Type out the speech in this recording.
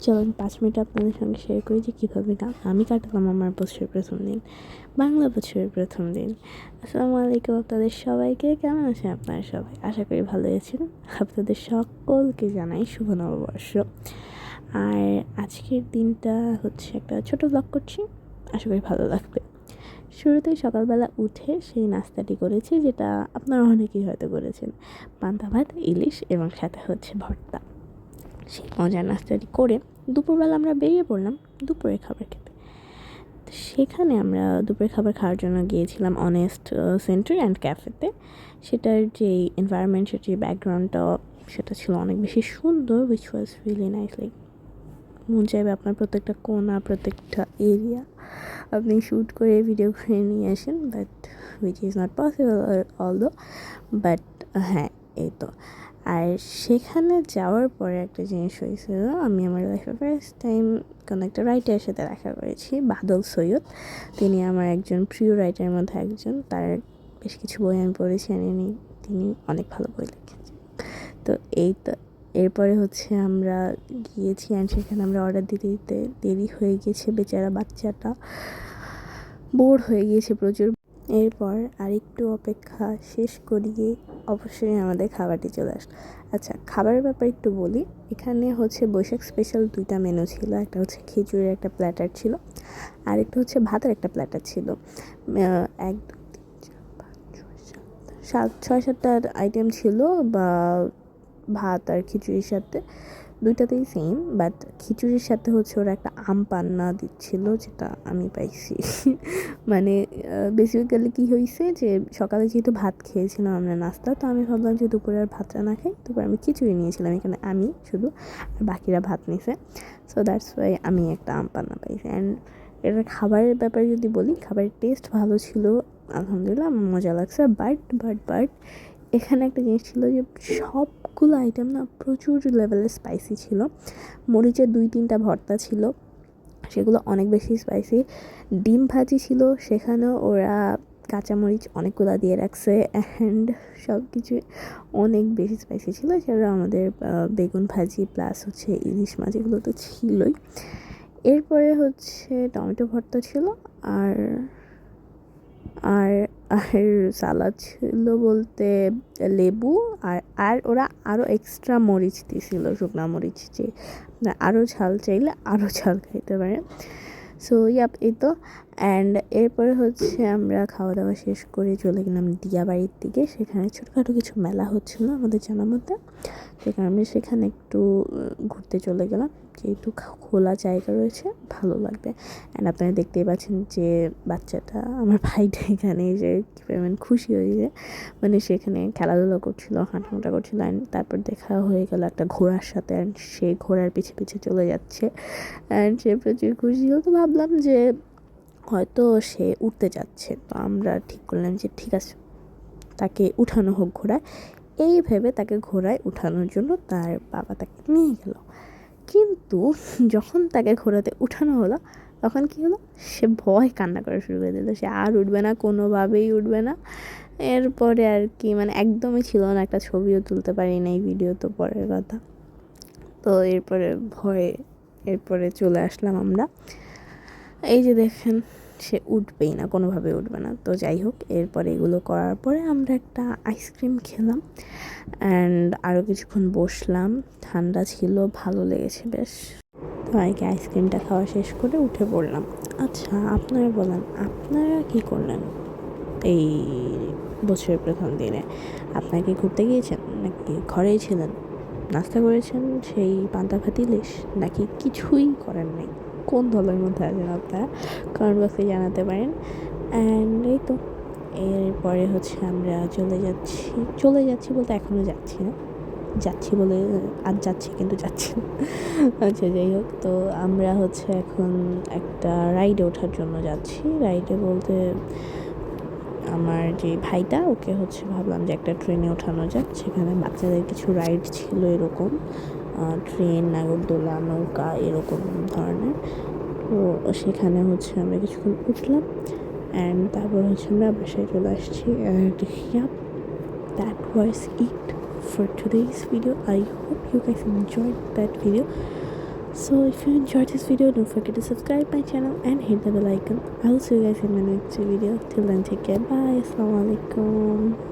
চলুন পাঁচ মিনিট আপনাদের সঙ্গে শেয়ার করি যে কীভাবে আমি কাটালাম আমার বছরের প্রথম দিন, বাংলা বছরের প্রথম দিন। আসসালামু আলাইকুম আপনাদের সবাইকে, কেমন আছেন আপনারা সবাই? আশা করি ভালো আছেন। আপনাদের সকলকে জানাই শুভ নববর্ষ। আর আজকের দিনটা হচ্ছে একটা ছোট ব্লগ করছি, আশা করি ভালো লাগবে। শুরুতেই সকালবেলা উঠে সেই নাস্তাটি করেছি, যেটা আপনারা অনেকেই হয়তো করেছেন। পান্তা ভাত, ইলিশ এবং সাথে হচ্ছে ভর্তা। সেই মজার নাস্তাটি করে দুপুরবেলা আমরা বেরিয়ে পড়লাম দুপুরের খাবার খেতে। সেখানে আমরা দুপুরের খাবার খাওয়ার জন্য গিয়েছিলাম অনেস্ট সেন্টার অ্যান্ড ক্যাফেতে সেটার যে এনভায়রনমেন্ট সেটির ব্যাকগ্রাউন্ডটা সেটা ছিল অনেক বেশি সুন্দর which was really nice like মন চাইবে আপনার প্রত্যেকটা কোনা, প্রত্যেকটা এরিয়া আপনি শ্যুট করে ভিডিও করে নিয়ে আসেন but which is not possible although but হ্যাঁ এই তো। আর সেখানে যাওয়ার পরে একটা জিনিস হয়েছিল, আমি আমার লাইফে ফার্স্ট টাইম কোনো একটা রাইটারের সাথে দেখা করেছি, বাদল সৈয়দ। তিনি আমার একজন প্রিয় রাইটারের মধ্যে একজন, তার বেশ কিছু বই আমি পড়েছি আর ইনি তিনি অনেক ভালো বই লিখেছেন। তো এই তো, এরপরে হচ্ছে আমরা গিয়েছি অ্যান্ড সেখানে আমরা অর্ডার দিতে দিতে দেরি হয়ে গেছে, বেচারা বাচ্চাটা বোর হয়ে গিয়েছে প্রচুর। এরপর আরেকটু অপেক্ষা শেষ করিয়ে অবশ্যই আমাদের খাবারটি চলে আসলো। আচ্ছা খাবারের ব্যাপারে একটু বলি। এখানে হচ্ছে বৈশাখ স্পেশাল দুইটা মেনু ছিল। একটা হচ্ছে খিচুড়ির একটা প্ল্যাটার ছিল। আর একটা হচ্ছে ভাতের একটা প্ল্যাটার ছিল। এক সাত ছয় সাতটা আইটেম ছিল বা ভাত আর খিচুড়ির সাথে। দুইটাতেই সেম বাট খিচুড়ির সাথে হচ্ছে ওরা একটা আম পান্না দিচ্ছিল, যেটা আমি পাইছি। মানে বেসিক্যালি কী হয়েছে যে, সকালে যেহেতু ভাত খেয়েছিলাম আমরা নাস্তা, তো আমি ভাবলাম যে দুপুরে আর ভাতটা না খাই, তারপর আমি খিচুড়ি নিয়েছিলাম, এখানে আমি শুধু আর বাকিরা ভাত নিছে। সো দ্যাটস ওয়াই আমি একটা আম পান্না পাইছি। অ্যান্ড এটা খাবারের ব্যাপারে যদি বলি, খাবারের টেস্ট ভালো ছিল, আলহামদুলিল্লাহ, মজা লাগছে বাট বাট বাট এখানে একটা জিনিস ছিল যে সবগুলো আইটেম না প্রচুর লেভেলের স্পাইসি ছিল। মরিচের দুই তিনটা ভর্তা ছিল, সেগুলো অনেক বেশি স্পাইসি ডিম ভাজি ছিল, সেখানেও ওরা কাঁচামরিচ অনেকগুলো দিয়ে রাখছে অ্যান্ড সব কিছু অনেক বেশি স্পাইসি ছিল সেটা আমাদের বেগুন ভাজি প্লাস হচ্ছে ইলিশ মাছ, এগুলো তো ছিলই। এরপরে হচ্ছে টমেটো ভর্তা ছিল, আর আর আর সালাদ ছিল বলতে লেবু আর আর ওরা আরও এক্সট্রা মরিচ দিয়েছিল শুকনা মরিচ যে আরও ঝাল চাইলে আরও ঝাল খাইতে পারে। সো ইয়াপ এই তো। অ্যান্ড এরপরে হচ্ছে আমরা খাওয়া দাওয়া শেষ করে চলে গেলাম দিয়া বাড়ির দিকে। সেখানে ছোটোখাটো কিছু মেলা হচ্ছিল আমাদের জানার মধ্যে। সেখানে আমি সেখানে একটু ঘুরতে চলে গেলাম। যেহেতু খোলা জায়গা রয়েছে, ভালো লাগবে। অ্যান্ড আপনারা দেখতেই পাচ্ছেন যে বাচ্চাটা, আমার ভাইটা এখানে যে কী পরিমাণ খুশি হয়েছে মানে সেখানে খেলাধুলো করছিল হাঁটাহাঁটা করছিল অ্যান্ড তারপর দেখা হয়ে গেল একটা ঘোড়ার সাথে অ্যান্ড সে ঘোড়ার পিছে পিছে চলে যাচ্ছে। অ্যান্ড সে প্রচুর খুশি হল। তো ভাবলাম যে হয়তো সে উঠতে যাচ্ছে। তো আমরা ঠিক করলাম যে ঠিক আছে, তাকে উঠানো হোক ঘোড়ায়। এই ভেবে তাকে ঘোড়ায় উঠানোর জন্য তার বাবা তাকে নিয়ে গেল। কিন্তু যখন তাকে ঘোড়াতে উঠানো হলো, তখন কী হলো? সে ভয় কান্না করা শুরু করে দিল। সে আর উঠবে না, কোনোভাবেই উঠবে না। এরপরে আর কি মানে একদমই ছিল না, একটা ছবিও তুলতে পারি না এই ভিডিও তো পরের কথা। তো এরপরে ভয়ে, এরপরে চলে আসলাম আমরা। এই যে দেখেন, সে উঠবেই না, কোনোভাবে উঠবে না। তো যাই হোক, এরপরে এগুলো করার পরে আমরা একটা আইসক্রিম খেলাম অ্যান্ড আরও কিছুক্ষণ বসলাম। ঠান্ডা ছিল, ভালো লেগেছে বেশ। তো আর আইসক্রিমটা খাওয়া শেষ করে উঠে পড়লাম। আচ্ছা আপনারা বলেন, আপনারা কি করলেন এই বছরের প্রথম দিনে? আপনারা কি ঘুরতে গিয়েছেন? নাকি ঘরেই ছিলেন? নাস্তা করেছেন সেই পান্তা ভাত নাকি কিছুই করেন নাই কোন দলের মধ্যে আছেন আপনারা? কমেন্ট বক্সে জানাতে পারেন। অ্যান্ড এই তো। এরপরে হচ্ছে আমরা চলে যাচ্ছি। চলে যাচ্ছি বলতে এখনও যাচ্ছি না। যাচ্ছি বলে আর যাচ্ছি কিন্তু যাচ্ছি না। আচ্ছা যাই হোক। তো আমরা হচ্ছে এখন একটা রাইডে ওঠার জন্য যাচ্ছি। রাইডে বলতে আমার যে ভাইটা, ওকে হচ্ছে ভাবলাম যে একটা ট্রেনে ওঠানো যাক, সেখানে বাচ্চাদের কিছু রাইড ছিল এরকম ট্রেন নাগরদোলা, নৌকা, এরকম ধরনের। তো সেখানে হচ্ছে আমরা কিছুক্ষণ উঠলাম অ্যান্ড তারপর হচ্ছে আমরা বাসায় চলে আসছি that was it for today's video. I hope you guys enjoy that video. So if you enjoyed this video, don't forget to subscribe my channel and hit the bell icon. I will see you guys in my next video. Till then, take care. Bye. Assalamualaikum.